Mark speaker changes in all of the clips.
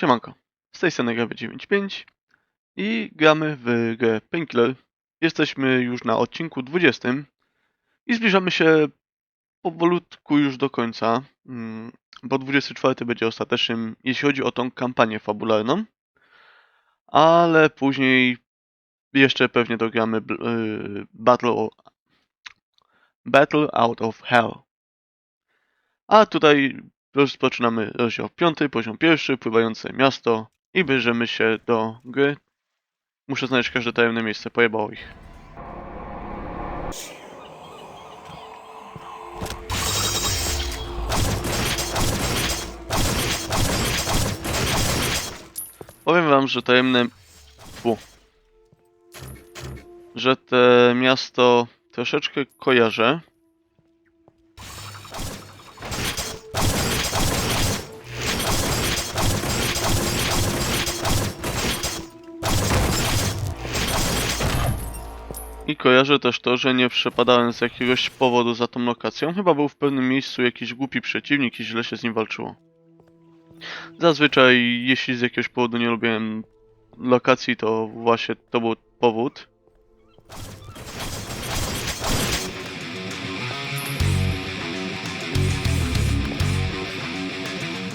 Speaker 1: Siemanko, z tej strony Gawy95 i gramy w grę Painkiller. Jesteśmy już na odcinku 20 i zbliżamy się powolutku już do końca, mm, bo 24 będzie ostatecznym, jeśli chodzi o tą kampanię fabularną, ale później jeszcze pewnie dogramy y, Battle, Battle Out of Hell. A tutaj rozpoczynamy rozdział 5, poziom pierwszy, pływające miasto i bierzemy się do gry. Muszę znaleźć każde tajemne miejsce, pojebało ich. Powiem wam, że tajemne... Fu. Że te miasto troszeczkę kojarzę. I kojarzę też to, że nie przepadałem z jakiegoś powodu za tą lokacją. Chyba był w pewnym miejscu jakiś głupi przeciwnik i źle się z nim walczyło. Zazwyczaj, jeśli z jakiegoś powodu nie lubiłem lokacji, to właśnie to był powód.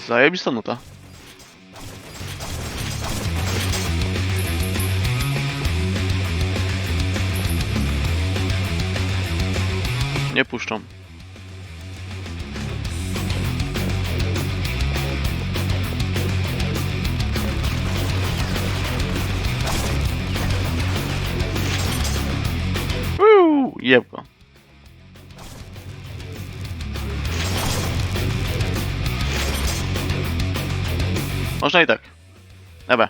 Speaker 1: Zajebista nuta. Nie puszczą. Uuu, jeb go. Można i tak. Dobra.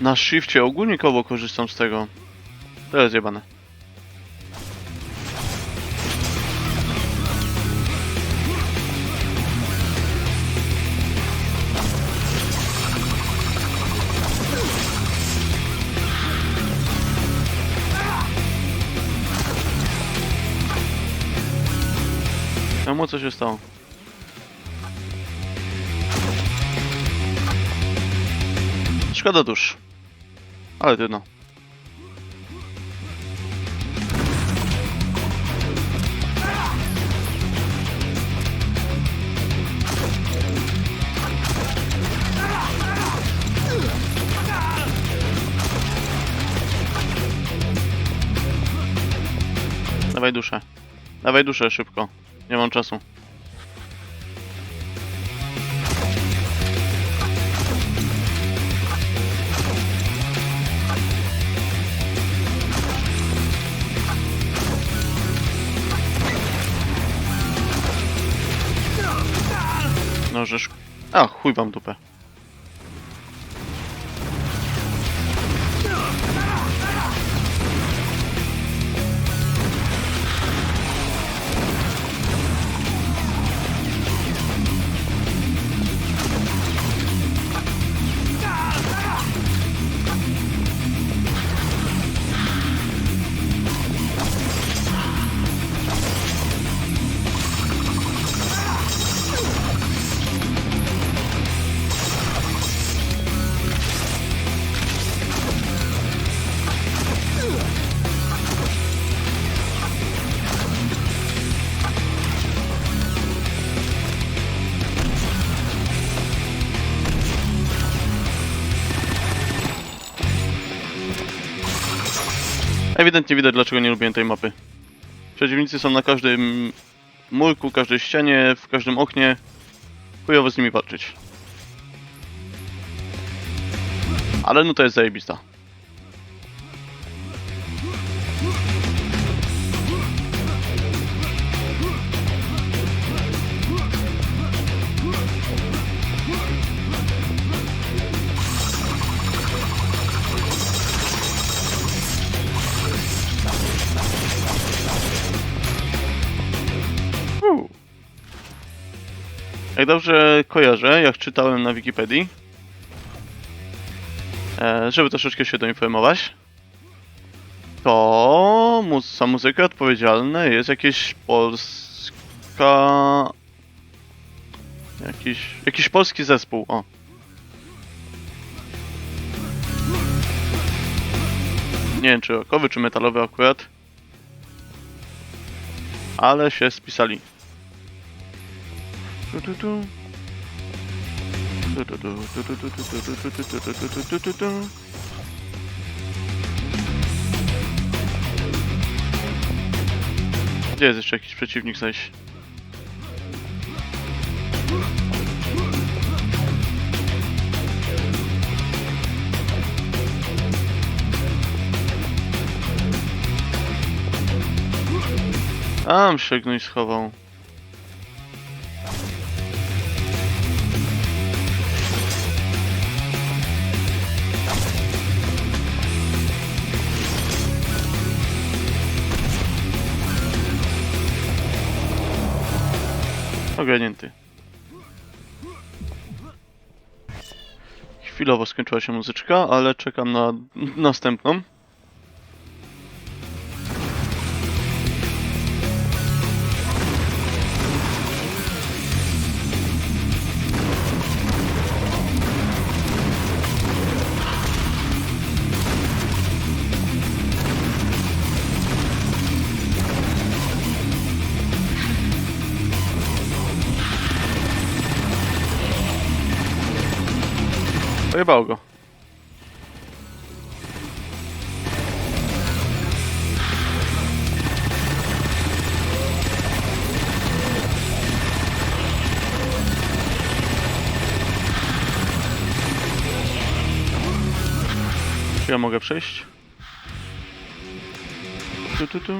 Speaker 1: Na shifcie ogólnikowo korzystam z tego. To jest jebane. Czemu co się stało? Szkoda dusz. Ale trudno. Dawaj duszę. Dawaj duszę szybko. Nie mam czasu. No żeż... A, chuj wam dupę. Ewidentnie widać dlaczego nie lubię tej mapy. Przeciwnicy są na każdym murku, każdej ścianie, w każdym oknie. Chujowo z nimi walczyć. Ale no to jest zajebista. Jak dobrze kojarzę, jak czytałem na Wikipedii, e, żeby troszeczkę się doinformować, to mu za muzykę odpowiedzialne jest jakieś polska Jakiś, jakiś polski zespół, o. Nie wiem, czy rockowy, czy metalowy akurat. Ale się spisali. Tu. Gdzie jest jeszcze jakiś przeciwnik zaś? Tam się gnój schował. Ogarnięty. Chwilowo skończyła się muzyczka, ale czekam na następną. Pojebało go. Czy ja mogę przejść? Tu, tu, tu.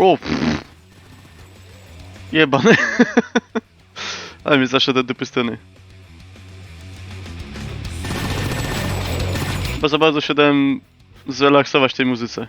Speaker 1: O! pff. Jebany. Ale mnie zaszedł do dupy strony. Chyba za bardzo się dałem zrelaksować tej muzyce.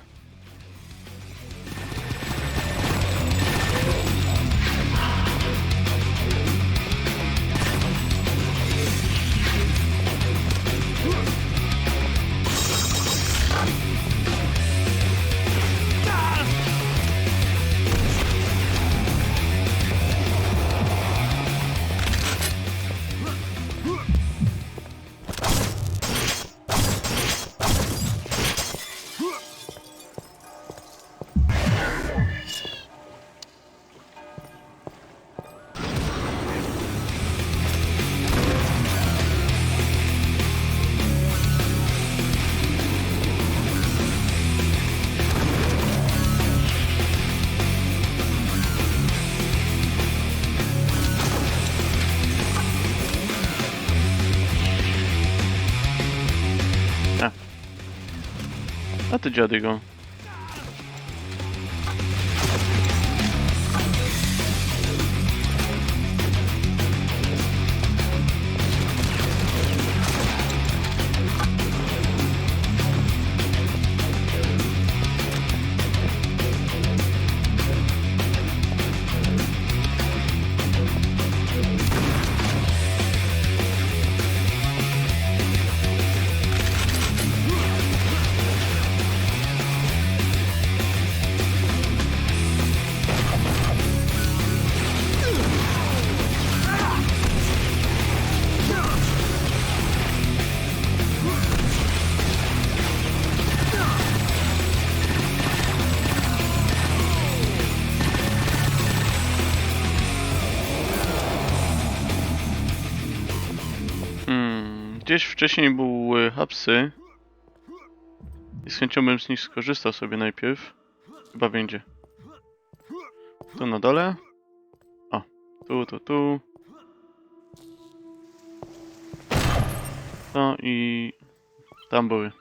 Speaker 1: Tanto già dico. Gdzieś wcześniej były hapsy. I z chęcią bym z nich skorzystał sobie najpierw. Chyba będzie. Tu na dole. O, tu, tu, tu. No i tam były.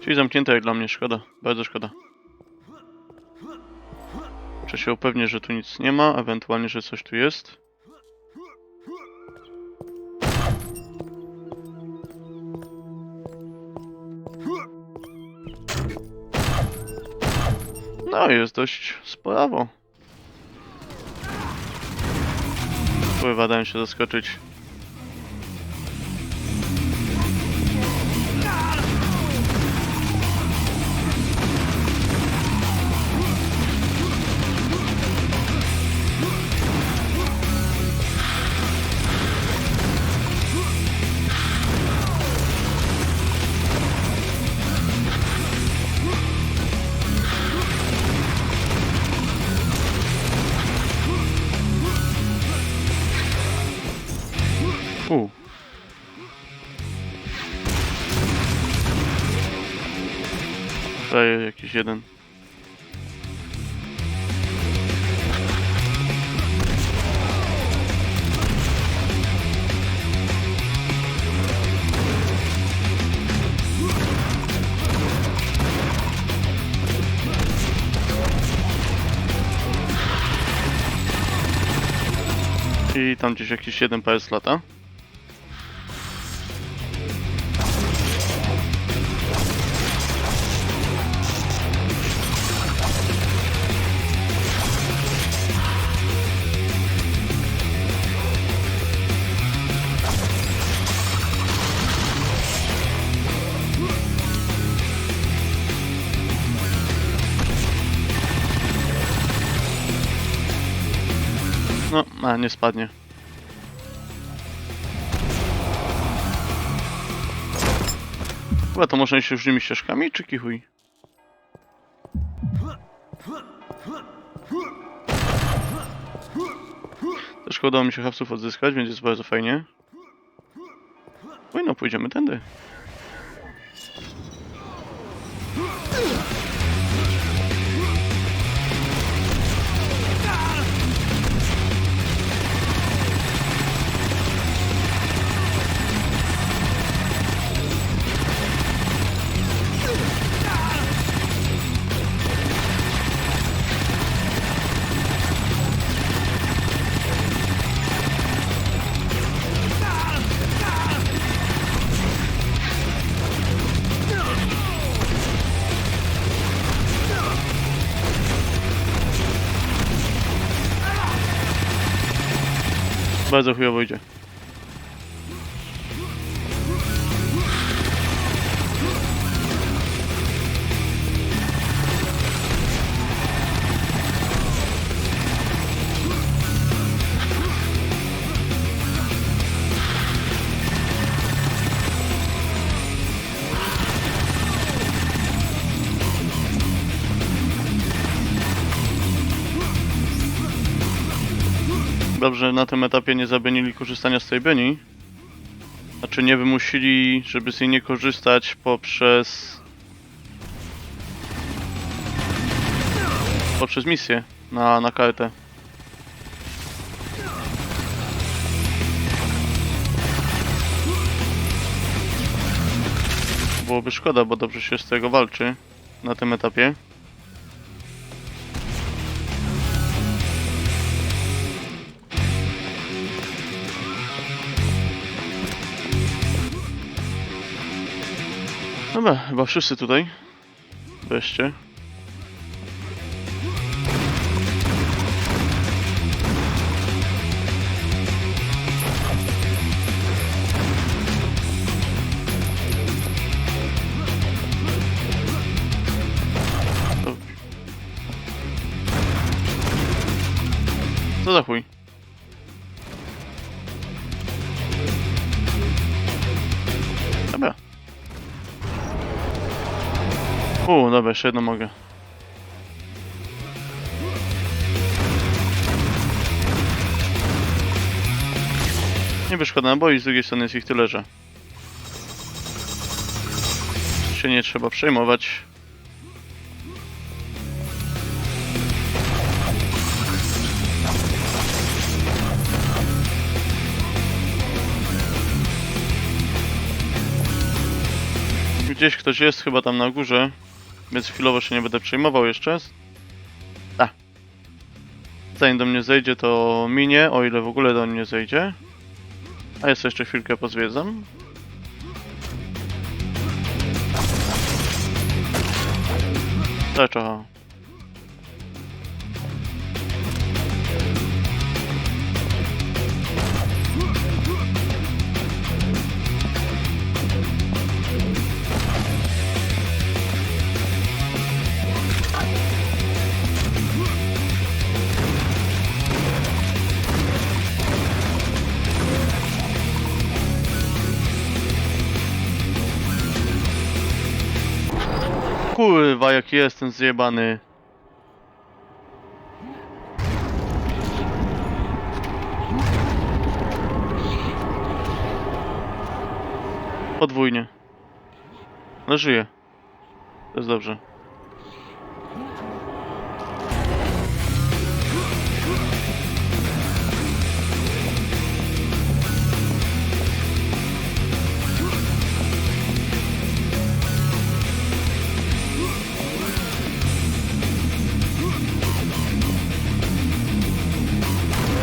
Speaker 1: Czyli zamknięte jak dla mnie, szkoda. Bardzo szkoda. Muszę się upewnić, że tu nic nie ma, ewentualnie, że coś tu jest. No, jest dość sprawo. Pływa, dałem się zaskoczyć. Jakiś jeden. I tam gdzieś jakiś jeden PS lata. Nie spadnie. Chyba to można iść różnymi ścieżkami, czy kichuj? Też udało mi się hapsów odzyskać, więc jest bardzo fajnie. Oj, no pójdziemy tędy. Bardzo chujowo idzie. Dobrze, na tym etapie nie zabronili korzystania z tej byni. Znaczy nie wymusili, żeby z niej nie korzystać poprzez... poprzez misję na, na kartę. Byłoby szkoda, bo dobrze się z tego walczy na tym etapie. Dobra, chyba wszyscy tutaj. Wreszcie. Jeszcze jedno mogę. Nie szkoda naboi, z drugiej strony jest ich tyle, że się nie trzeba przejmować. Gdzieś ktoś jest chyba tam na górze, więc chwilowo się nie będę przejmował jeszcze. A. Zanim do mnie zejdzie, to minie, o ile w ogóle do mnie zejdzie. A jest jeszcze chwilkę pozwiedzam. Dlaczego? Kurwa, jaki jestem zjebany. Podwójnie. Ale żyje. To jest dobrze.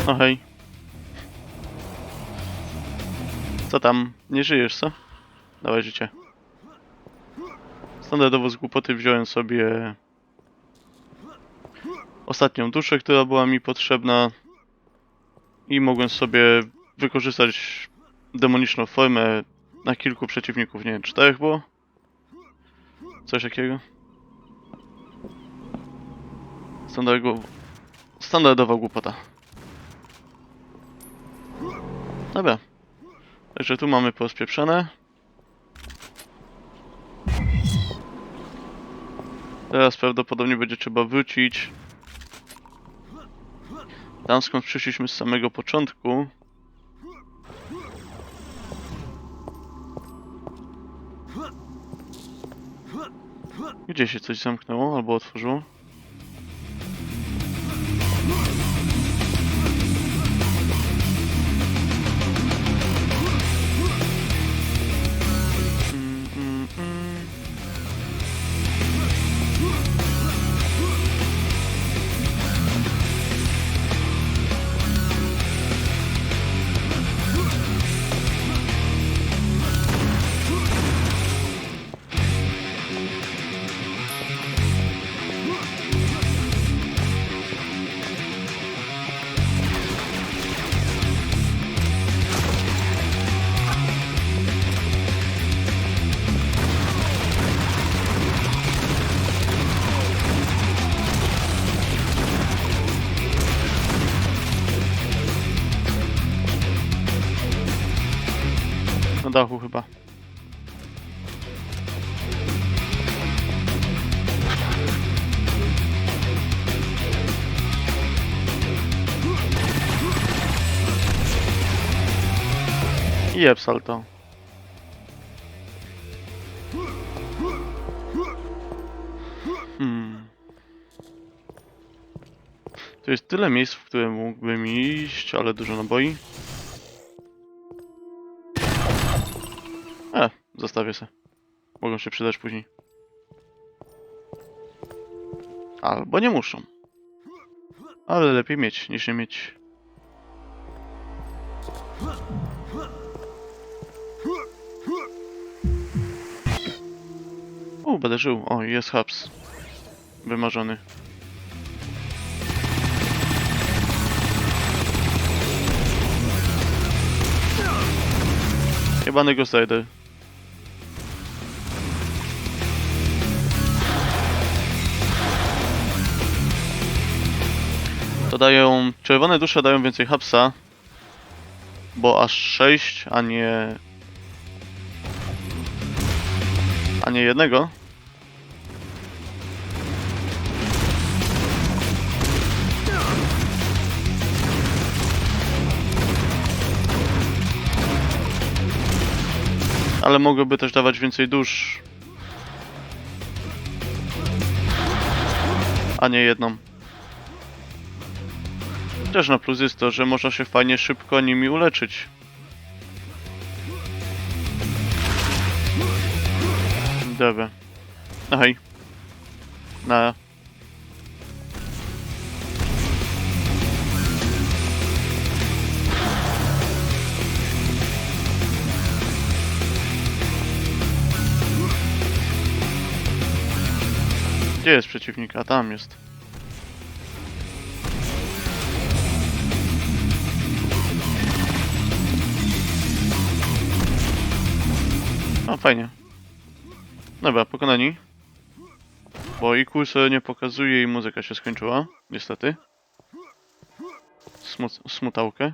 Speaker 1: O hej. Co tam? Nie żyjesz, co? Dawaj życie. Standardowo z głupoty wziąłem sobie ostatnią duszę, która była mi potrzebna i mogłem sobie wykorzystać demoniczną formę na kilku przeciwników, nie wiem, czterech było? Coś takiego. Standardowa głupota. Dobra. Także tu mamy pospieprzone. Teraz prawdopodobnie będzie trzeba wrócić. Tam skąd przyszliśmy z samego początku. Gdzie się coś zamknęło albo otworzyło? Dachu chyba. I jeb salto. Hmm. To jest tyle miejsc, w które mógłbym iść, ale dużo naboi. Zostawię se. Mogą się przydać później. Albo nie muszą. Ale lepiej mieć niż nie mieć. U, będę żył. O, jest Hubs. Wymarzony. Jebany Ghost Rider. Dają... Czerwone dusze dają więcej hapsa. Bo aż 6, a nie... A nie jednego. Ale mogłyby też dawać więcej dusz. A nie jedną. Też na plus jest to, że można się fajnie szybko nimi uleczyć. Dobra. Hej. Na. Gdzie jest przeciwnik? A tam jest. O, fajnie. Dobra, pokonani. Bo i kursor nie pokazuje i muzyka się skończyła, niestety. Smut smutałkę.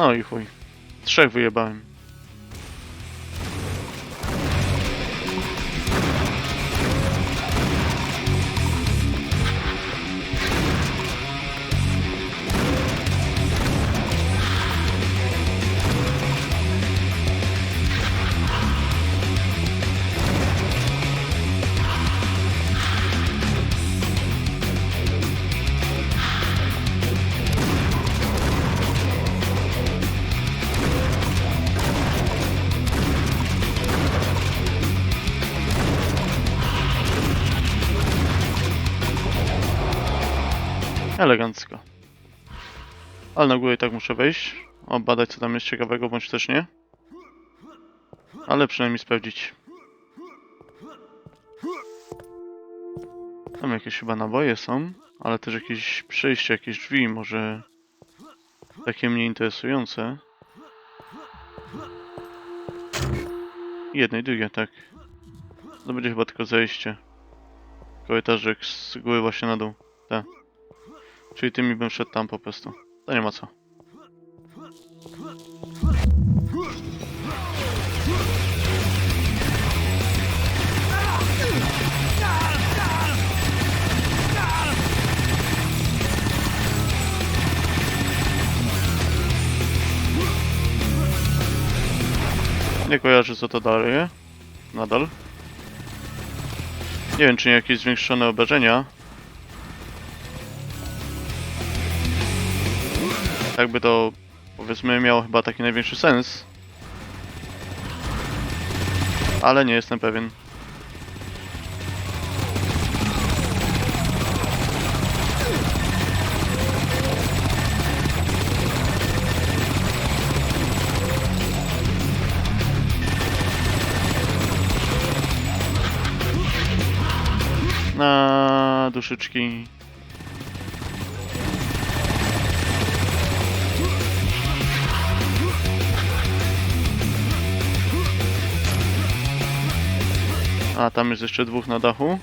Speaker 1: No i chuj. Trzech wyjebałem. Elegancko. Ale na górę i tak muszę wejść. Obadać co tam jest ciekawego, bądź też nie. Ale przynajmniej sprawdzić. Tam jakieś chyba naboje są, ale też jakieś przejście, jakieś drzwi, może takie mnie interesujące. Jedno i drugie, tak. To będzie chyba tylko zejście. Korytarzek z góry właśnie na dół. Tak. Czyli tymi bym szedł tam po prostu. To nie ma co. Nie kojarzę co to daje. Nadal. Nie wiem czy nie jakieś zwiększone obrażenia. Tak by to powiedzmy miało chyba taki największy sens. Ale nie jestem pewien. Na duszyczki. A tam jest jeszcze dwóch na dachu.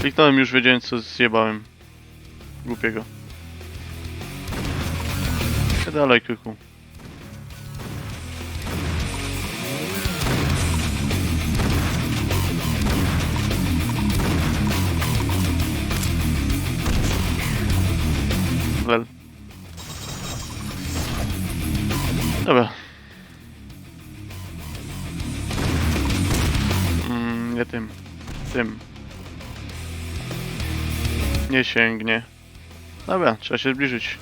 Speaker 1: Kliknąłem już wiedziałem co zjebałem. Głupiego. Dalej kuku. Wel. Dobra. Mm, nie tym. Tym. Nie sięgnie. Dobra, trzeba się zbliżyć.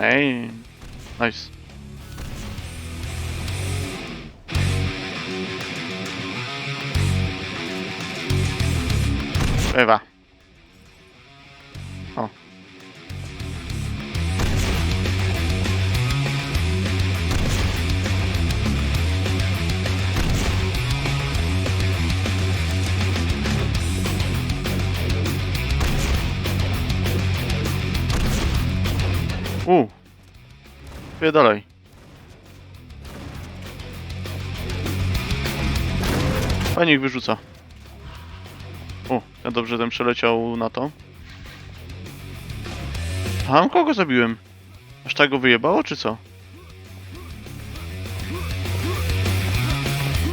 Speaker 1: Ej, nice. Ewa. O. U. Fajnie ich wyrzuca. O, ja dobrze ten przeleciał na to. A kogo zabiłem? Aż tak go wyjebało, czy co?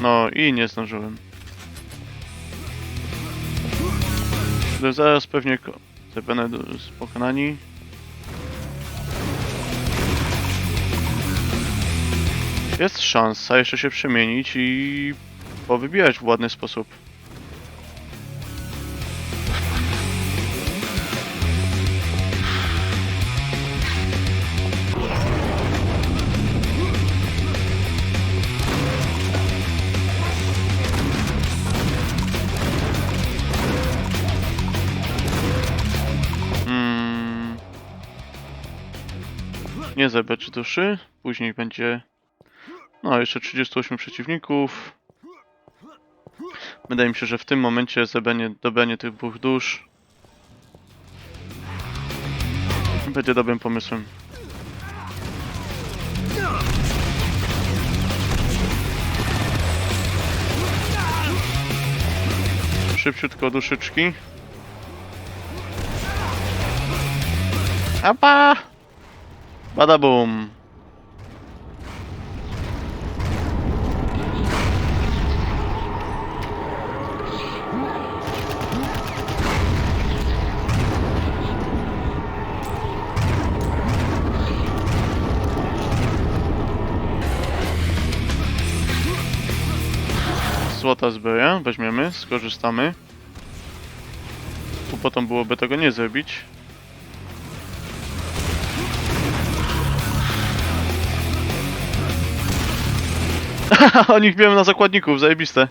Speaker 1: No i nie zdążyłem. Zaraz pewnie będę pokonani. Jest szansa jeszcze się przemienić i powybijać w ładny sposób. Zebrać duszy. Później będzie. No, jeszcze 38 przeciwników. Wydaje mi się, że w tym momencie zebranie, dobranie tych dwóch dusz będzie dobrym pomysłem. Szybciutko duszyczki. Apa! Bada boom. Złota zbroja, weźmiemy, skorzystamy. Głupotą byłoby tego nie zrobić. Oni ich biorą na zakładników, zajebiste.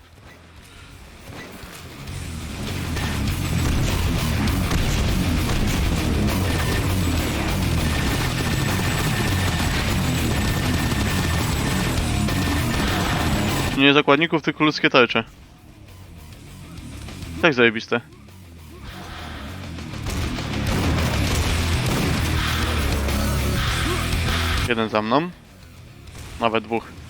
Speaker 1: Nie zakładników, tylko ludzkie tarcze. Tak zajebiste. Jeden za mną. Nawet dwóch.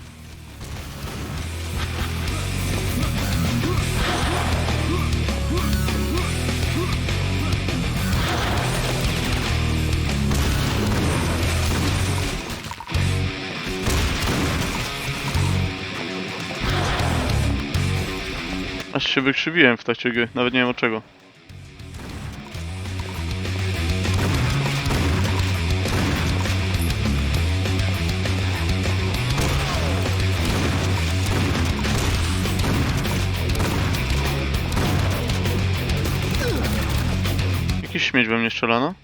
Speaker 1: Aż się wykrzywiłem w trakcie gry, nawet nie wiem od czego. Jakiś śmieć we mnie strzelano?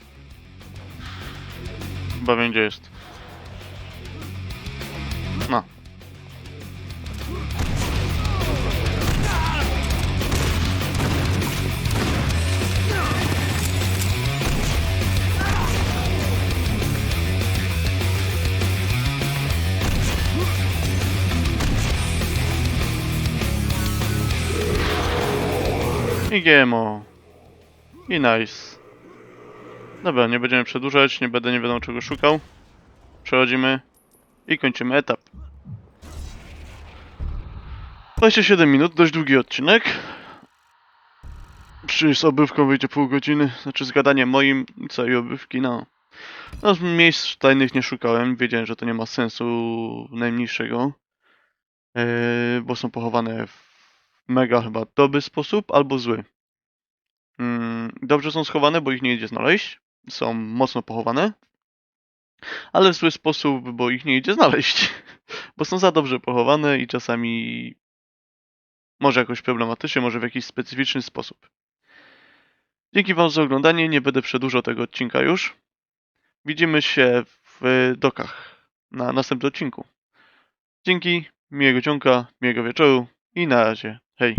Speaker 1: Chyba wiem gdzie jest. I GMO. I nice. Dobra, nie będziemy przedłużać, nie będę nie wiadomo czego szukał. Przechodzimy i kończymy etap. 27 minut, dość długi odcinek. Przy z obywką wyjdzie pół godziny, znaczy z gadaniem moim i całej obywki, no. No, miejsc tajnych nie szukałem, wiedziałem, że to nie ma sensu najmniejszego. Yy, bo są pochowane w mega chyba dobry sposób albo zły. Mm, dobrze są schowane, bo ich nie idzie znaleźć. Są mocno pochowane. Ale w zły sposób, bo ich nie idzie znaleźć. bo są za dobrze pochowane i czasami może jakoś problematycznie, może w jakiś specyficzny sposób. Dzięki Wam za oglądanie. Nie będę przedłużał tego odcinka już. Widzimy się w dokach na następnym odcinku. Dzięki, miłego ciąka, miłego wieczoru i na razie. Hej.